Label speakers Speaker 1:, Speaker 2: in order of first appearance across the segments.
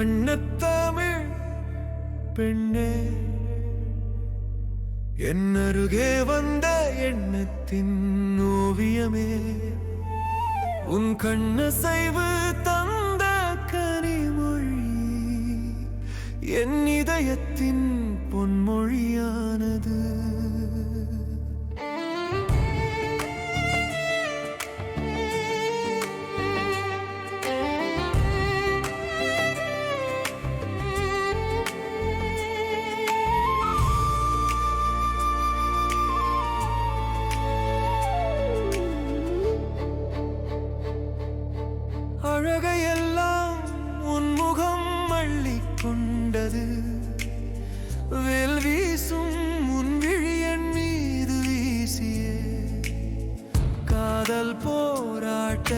Speaker 1: வண்ணத்தமிழ் பெண்ணே. என் அருகே வந்த எண்ணத்தின் ஓவியமே. உன் கண்ணசைவு தந்த கனிமொழி. என் இதயத்தின் பொன்மொழியானது. அழகையெல்லாம் உன்முகம் அள்ளி கொண்டது வெல் வீசும் உன் விழியன் மீது வீசியே காதல் போராட்ட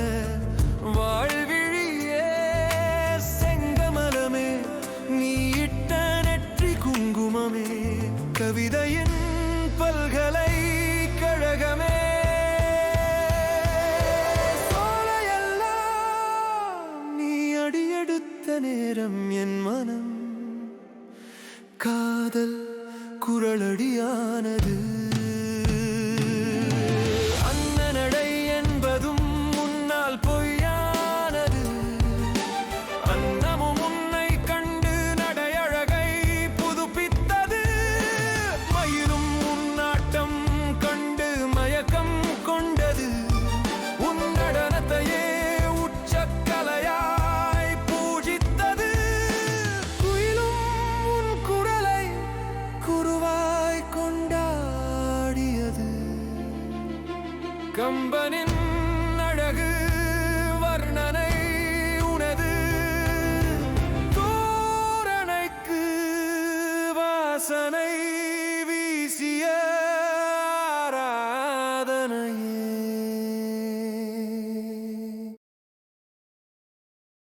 Speaker 1: வாழ்வி நேரம் என் மனம். காதல் குரலடியானது. கம்பனின் அழகு வர்ணனை உனது தோரணைக்கு வாசனை